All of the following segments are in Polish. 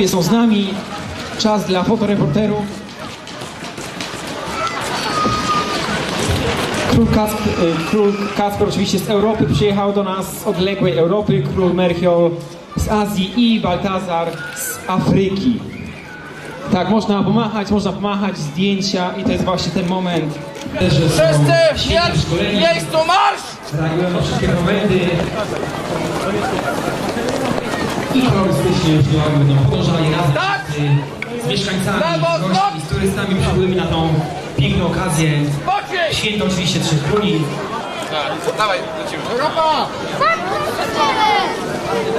Królowie są z nami. Czas dla fotoreporterów. Król Kasper, y, król Kasper oczywiście z Europy przyjechał do nas, z odległej Europy. Król Merchiol z Azji i Baltazar z Afryki. Tak, można pomachać, można pomachać, zdjęcia i to jest właśnie ten moment, Wszyscy w miejscu marsz! reagują na wszystkie komendy i kolorystycznie działają będą podążali razem Tak! z, z mieszkańcami, Brawo, z gośćmi, z turystami przybyłymi na tą piękną okazję. Święto oczywiście Trzech Króli. Dawaj, lecimy. Europa!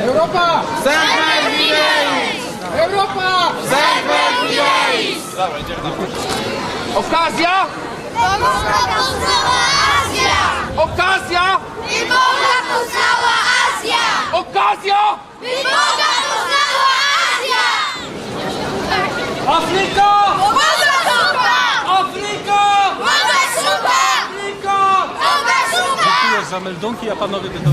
Europa! Semper Fidelis! Europa! Semper Fidelis! Dawaj, idziemy dalej. Okazja! Boga poznała Azja! Okazja! By Boga poznała Azja! Okazja! By Boga poznała Azja! Afryka! Boga! Afryka! Boga szuka! Afryka! Boga szuka!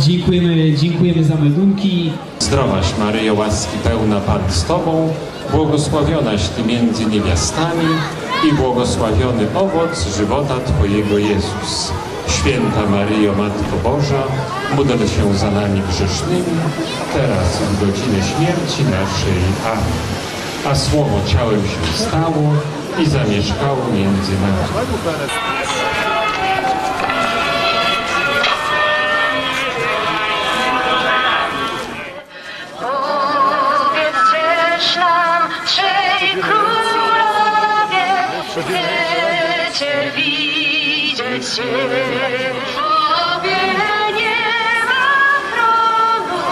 Dziękujemy, dziękujemy za meldunki. Zdrowaś Maryjo, łaski pełna Pan z Tobą, błogosławionaś Ty między niewiastami i błogosławiony owoc żywota Twojego Jezus. Święta Maryjo, Matko Boża, módl się za nami grzesznymi, teraz w godzinę śmierci naszej. Amen. A Słowo ciałem się stało i zamieszkało między nami. Nam, się. Tobie nie ma tronu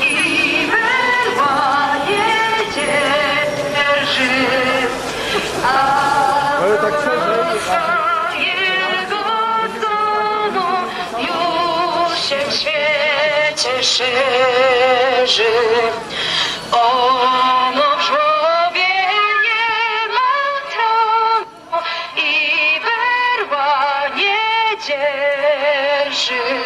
i berła nie dzierży. A jego tronu już się w świecie. shit.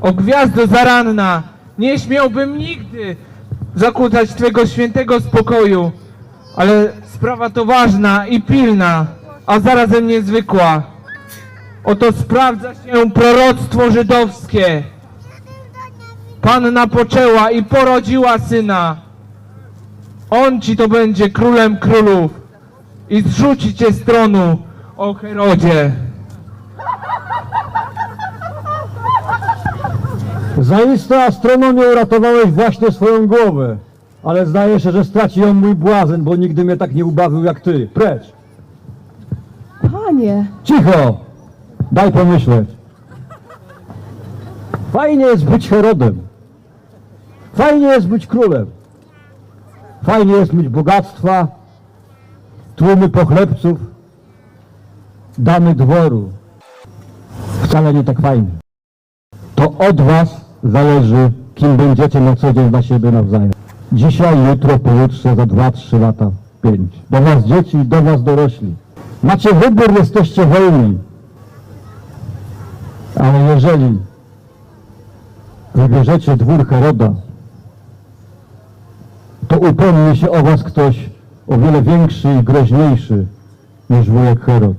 O gwiazdo zaranna, nie śmiałbym nigdy zakłócać Twego świętego spokoju, ale sprawa to ważna i pilna, a zarazem niezwykła. Oto sprawdza się proroctwo żydowskie. Panna poczęła i porodziła syna. On ci to będzie królem królów i zrzuci cię z tronu, o Herodzie. Zaiste astronomię uratowałeś właśnie swoją głowę. Ale zdaje się, że straci ją mój błazen, bo nigdy mnie tak nie ubawił jak ty. Precz! Panie, Cicho! Daj pomyśleć. Fajnie jest być Herodem. Fajnie jest być królem. Fajnie jest mieć bogactwa, tłumy pochlebców, damy dworu. Wcale nie tak fajnie. To od was zależy, kim będziecie na co dzień dla siebie nawzajem. Dzisiaj, jutro, pojutrze, za dwa, trzy lata, pięć. Do was dzieci do was dorośli. Macie wybór, jesteście wolni. Ale jeżeli wybierzecie dwór Heroda, to upomni się o was ktoś o wiele większy i groźniejszy niż wujek Herod.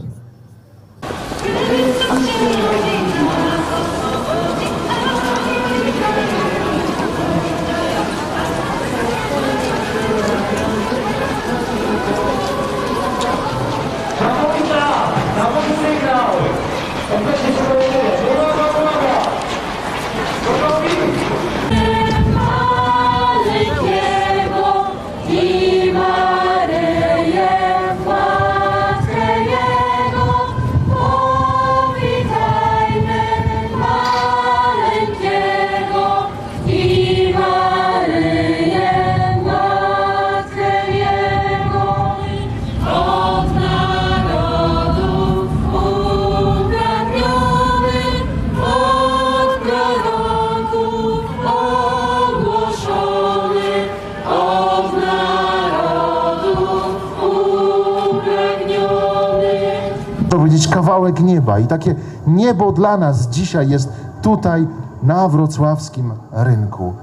Kawałek nieba i takie niebo dla nas dzisiaj jest tutaj na wrocławskim rynku.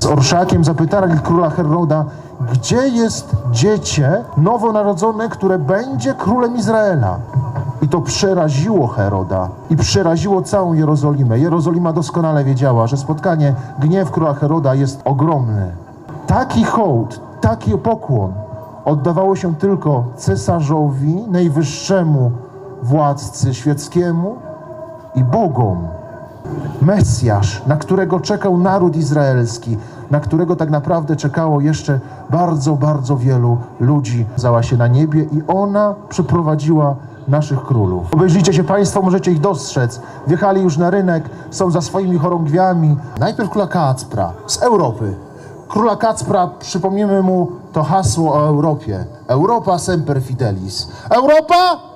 Z orszakiem zapytali króla Heroda, gdzie jest dziecię nowonarodzone, które będzie królem Izraela. I to przeraziło Heroda i przeraziło całą Jerozolimę. Jerozolima doskonale wiedziała, że spotkanie gniew króla Heroda jest ogromny. Taki hołd, taki pokłon oddawało się tylko cesarzowi, najwyższemu władcy świeckiemu i bogom. Mesjasz, na którego czekał naród izraelski, na którego tak naprawdę czekało jeszcze bardzo, bardzo wielu ludzi. Zała się na niebie i ona przyprowadziła naszych królów. Obejrzyjcie się Państwo, możecie ich dostrzec. Wjechali już na rynek, są za swoimi chorągwiami. Najpierw króla Kacpra z Europy. Króla Kacpra, przypomnimy mu to hasło o Europie. Europa semper fidelis. Europa!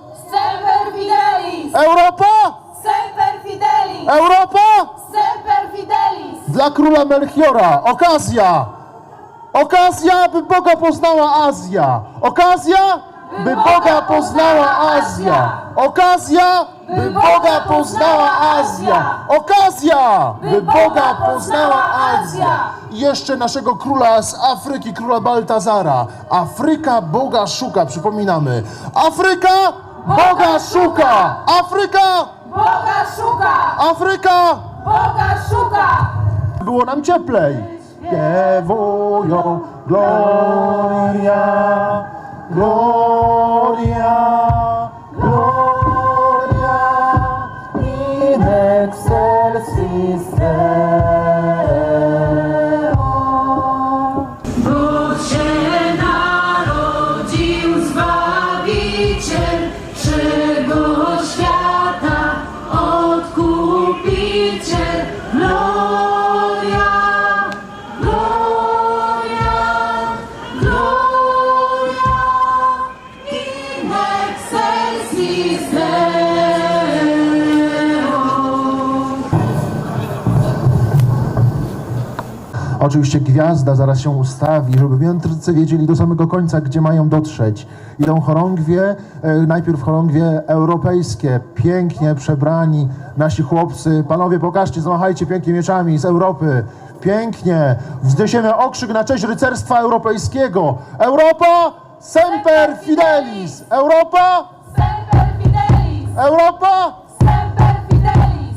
Fidelis! Europa! Semper Fidelis! Europa! Semper Fidelis! Dla króla Melchiora okazja! Okazja, by Boga poznała Azja! Okazja, by Boga poznała Azja! Okazja, by Boga poznała Azja! Okazja, by Boga poznała Azja! I jeszcze naszego króla z Afryki, króla Baltazara. Afryka Boga szuka, przypominamy. Afryka Boga szuka! Afryka! Boga szuka! Afryka! Boga szuka! było nam cieplej. Śpiewują Gloria, Gloria, Gloria in excelsis Deo. Oczywiście gwiazda zaraz się ustawi, żeby mędrcy wiedzieli do samego końca, gdzie mają dotrzeć. Idą chorągwie, e, najpierw chorągwie europejskie, pięknie przebrani nasi chłopcy. Panowie, pokażcie, zamachajcie pięknie mieczami z Europy. Pięknie. Wzniesiemy okrzyk na cześć rycerstwa europejskiego. Europa semper fidelis! Europa! Semper Fidelis! Europa! Semper Fidelis!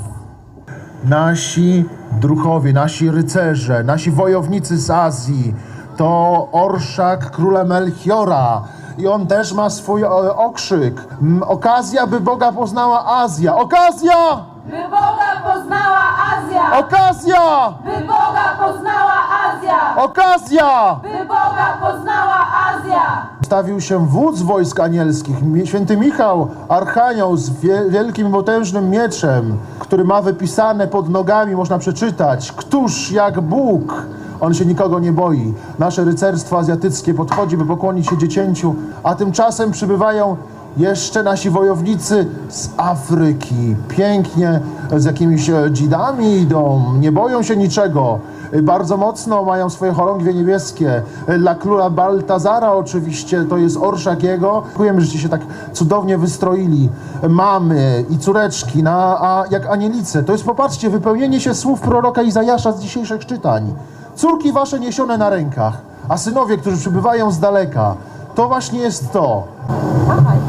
Nasi druhowie, nasi rycerze, nasi wojownicy z Azji to orszak króla Melchiora. I on też ma swój e, okrzyk. Okazja, by Boga poznała Azja. Okazja! By Boga poznała Azja! Okazja! By Boga poznała Azja! Okazja! By Boga poznała Azja! Stawił się wódz wojsk anielskich, święty Michał, archanioł z wie, wielkim potężnym mieczem, który ma wypisane pod nogami, można przeczytać, któż jak Bóg. On się nikogo nie boi. Nasze rycerstwo azjatyckie podchodzi, by pokłonić się dziecięciu, a tymczasem przybywają jeszcze nasi wojownicy z Afryki. Pięknie, z jakimiś e, dzidami idą, nie boją się niczego. Bardzo mocno mają swoje chorągwie niebieskie. Dla króla Baltazara oczywiście, to jest orszak jego. Dziękujemy, żeście się tak cudownie wystroili. Mamy i córeczki, na, a jak anielice. To jest, popatrzcie, wypełnienie się słów proroka Izajasza z dzisiejszych czytań. Córki wasze niesione na rękach, a synowie, którzy przybywają z daleka. To właśnie jest to.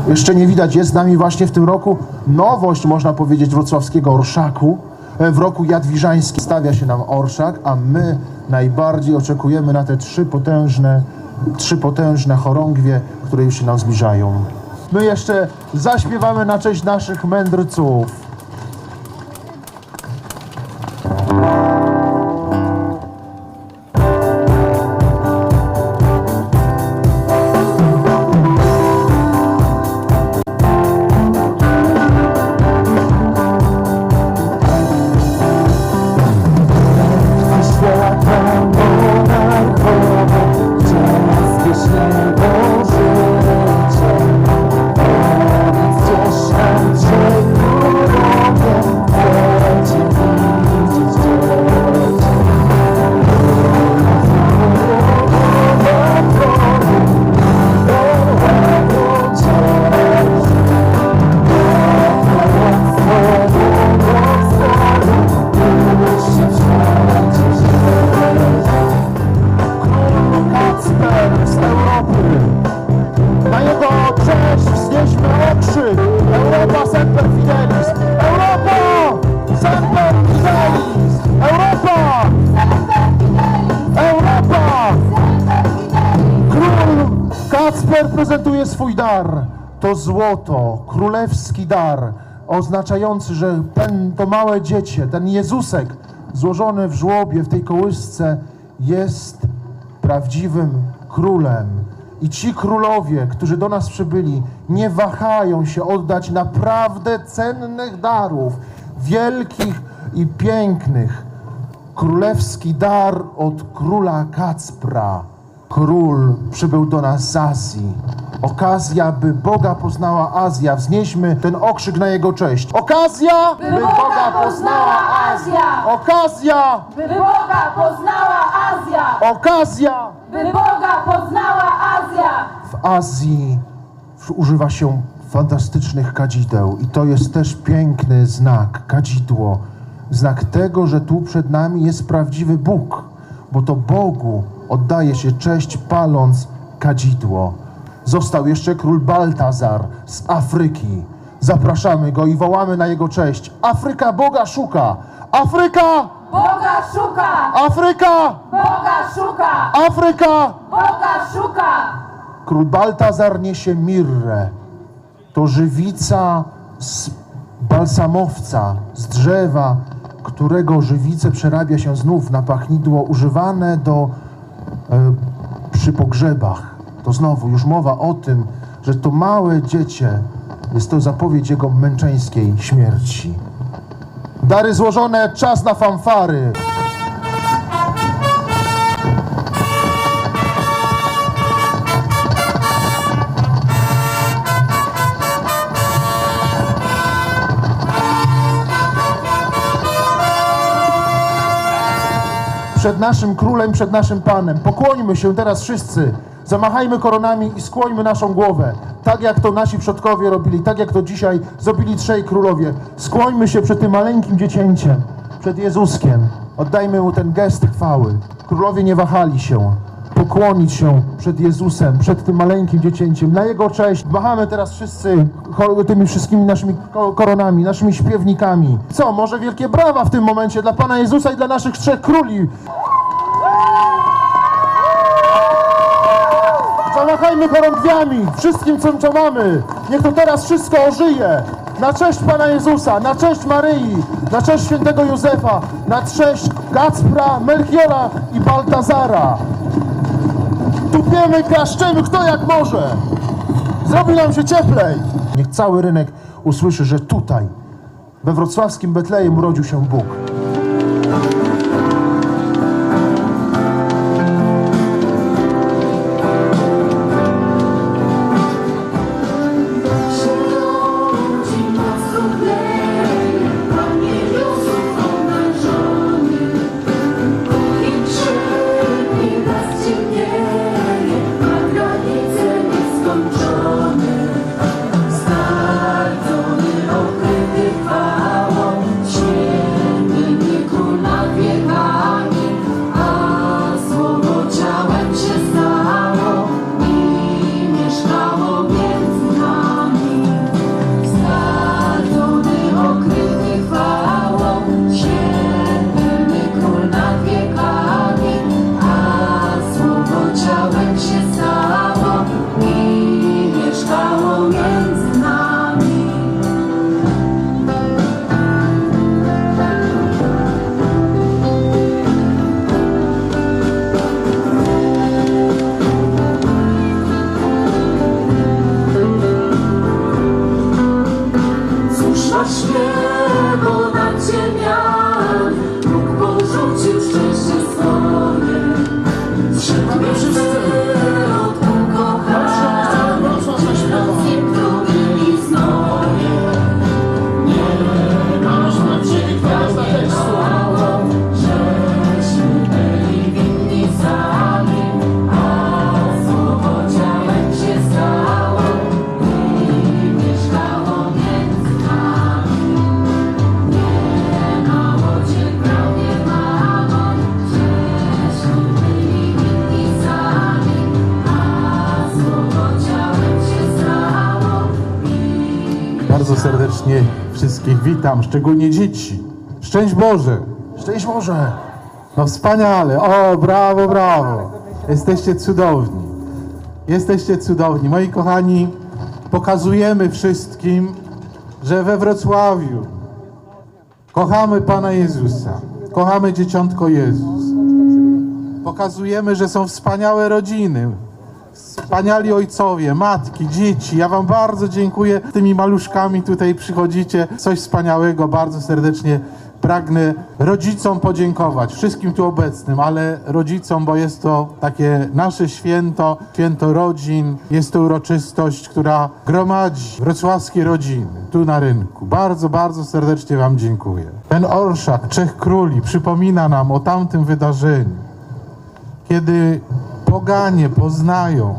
Jeszcze nie widać, jest z nami właśnie w tym roku nowość, można powiedzieć, wrocławskiego orszaku. E, W roku jadwiżańskim stawia się nam orszak, a my najbardziej oczekujemy na te trzy potężne, trzy potężne chorągwie, które już się nam zbliżają. My jeszcze zaśpiewamy na cześć naszych mędrców. Złoto, królewski dar, oznaczający, że ten, to małe dziecię, ten Jezusek złożony w żłobie, w tej kołysce jest prawdziwym królem. I ci królowie, którzy do nas przybyli, nie wahają się oddać naprawdę cennych darów, wielkich i pięknych. Królewski dar od króla Kacpra. Król przybył do nas z Azji. Okazja, by Boga poznała Azja. Wznieśmy ten okrzyk na jego cześć. Okazja, By Boga poznała Azja! Okazja! By Boga poznała Azja! Okazja! By Boga poznała Azja! W Azji używa się fantastycznych kadzideł i to jest też piękny znak, kadzidło. Znak tego, że tu przed nami jest prawdziwy Bóg, bo to Bogu oddaje się cześć paląc kadzidło. Został jeszcze król Baltazar z Afryki. Zapraszamy go i wołamy na jego cześć. Afryka Boga szuka! Afryka! Boga szuka! Afryka! Boga szuka! Afryka! Boga szuka! Król Baltazar niesie mirrę. To żywica z balsamowca, z drzewa, którego żywice przerabia się znów na pachnidło używane do przy pogrzebach. To znowu już mowa o tym, że to małe dziecię jest to zapowiedź jego męczeńskiej śmierci. Dary złożone, czas na fanfary. Przed naszym królem, przed naszym panem. Pokłońmy się teraz wszyscy. Zamachajmy koronami i skłońmy naszą głowę. Tak jak to nasi przodkowie robili, tak jak to dzisiaj zrobili trzej królowie. Skłońmy się przed tym maleńkim dziecięciem, przed Jezuskiem. Oddajmy mu ten gest chwały. Królowie nie wahali się pokłonić się przed Jezusem, przed tym maleńkim dziecięciem. Na Jego cześć machamy teraz wszyscy tymi wszystkimi naszymi ko- koronami, naszymi śpiewnikami. Co, może wielkie brawa w tym momencie dla Pana Jezusa i dla naszych trzech króli. Zamachajmy chorągwiami, wszystkim, co, co mamy. Niech to teraz wszystko ożyje. Na cześć Pana Jezusa, na cześć Maryi, na cześć świętego Józefa, na cześć Kacpra, Melchiora i Baltazara. Tupiemy, klaszczemy, kto jak może. Zrobi nam się cieplej. Niech cały rynek usłyszy, że tutaj, we wrocławskim Betlejem urodził się Bóg. system. Witam, szczególnie dzieci. Szczęść Boże! Szczęść Boże! No wspaniale! O, brawo, brawo! Jesteście cudowni. Jesteście cudowni. Moi kochani, pokazujemy wszystkim, że we Wrocławiu kochamy Pana Jezusa. Kochamy Dzieciątko Jezus. Pokazujemy, że są wspaniałe rodziny. Wspaniali ojcowie, matki, dzieci. Ja Wam bardzo dziękuję. Tymi maluszkami tutaj przychodzicie. Coś wspaniałego. Bardzo serdecznie pragnę rodzicom podziękować. Wszystkim tu obecnym, ale rodzicom, bo jest to takie nasze święto, święto rodzin. Jest to uroczystość, która gromadzi wrocławskie rodziny tu na rynku. Bardzo, bardzo serdecznie Wam dziękuję. Ten orszak Trzech Króli przypomina nam o tamtym wydarzeniu kiedy poganie poznają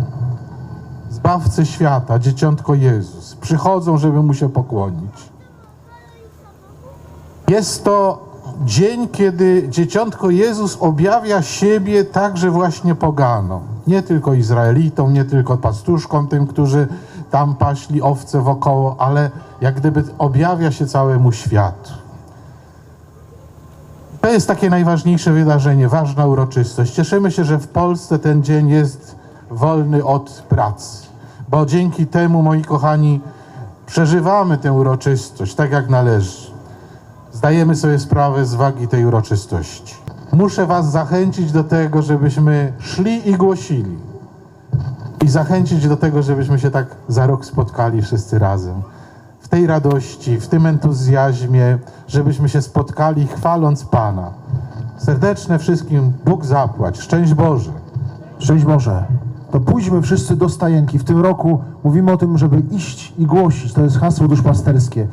Zbawcę świata, Dzieciątko Jezus, przychodzą, żeby Mu się pokłonić. Jest to dzień, kiedy Dzieciątko Jezus objawia siebie także właśnie poganom. Nie tylko Izraelitom, nie tylko pastuszkom, tym, którzy tam paśli owce wokoło, ale jak gdyby objawia się całemu światu. To jest takie najważniejsze wydarzenie, ważna uroczystość. Cieszymy się, że w Polsce ten dzień jest wolny od pracy, bo dzięki temu, moi kochani, przeżywamy tę uroczystość tak jak należy. Zdajemy sobie sprawę z wagi tej uroczystości. Muszę Was zachęcić do tego, żebyśmy szli i głosili. I zachęcić do tego, żebyśmy się tak za rok spotkali wszyscy razem. W tej radości, w tym entuzjazmie, żebyśmy się spotkali chwaląc Pana. Serdeczne wszystkim Bóg zapłać. Szczęść Boże. Szczęść Boże. To pójdźmy wszyscy do stajenki. W tym roku mówimy o tym, żeby iść i głosić. To jest hasło duszpasterskie.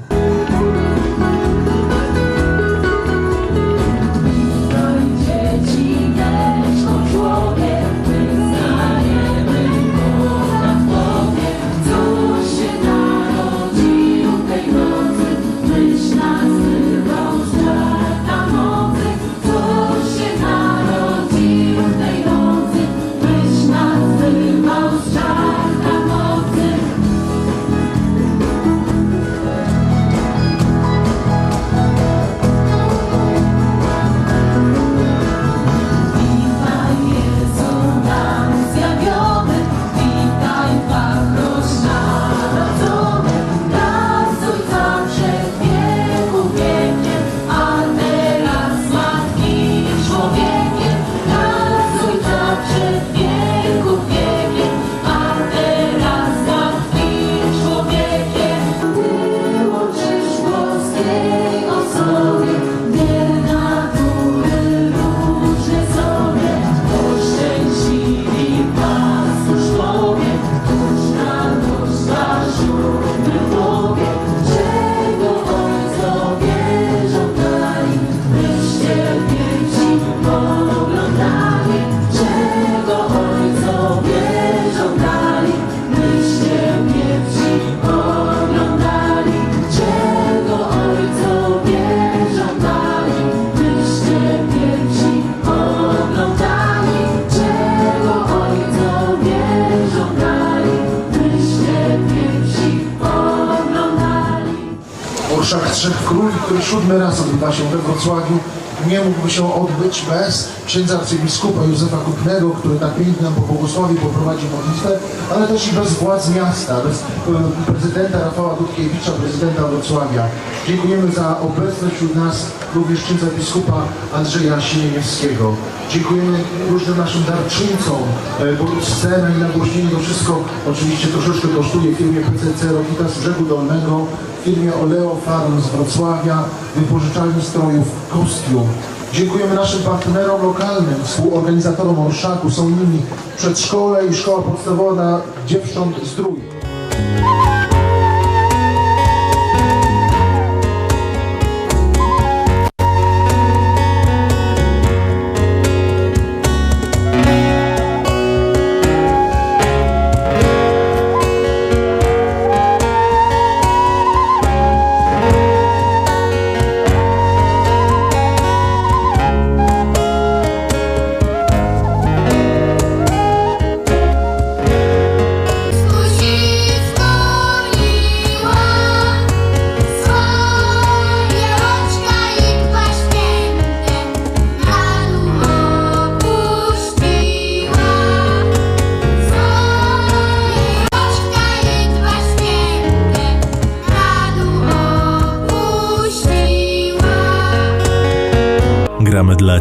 Wrocławiu, nie mógłby się odbyć bez księdza arcybiskupa Józefa Kupnego, który tak pięknie nam po błogosławie poprowadzi modlitwę, ale też i bez władz miasta, bez e, prezydenta Rafała Dudkiewicza, prezydenta Wrocławia. Dziękujemy za obecność wśród nas również księdza biskupa Andrzeja Sieniewskiego. Dziękujemy różnym naszym darczyńcom, e, bo scena i nagłośnienie to wszystko oczywiście troszeczkę kosztuje firmie PCC Rokita z Brzegu Dolnego, firmie Oleo Farm z Wrocławia, wypożyczalni strojów Kostium. Dziękujemy naszym partnerom lokalnym, współorganizatorom Orszaku, są nimi przedszkole i szkoła podstawowa Dziewcząt Zdrój.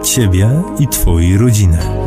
Ciebie i Twojej rodziny.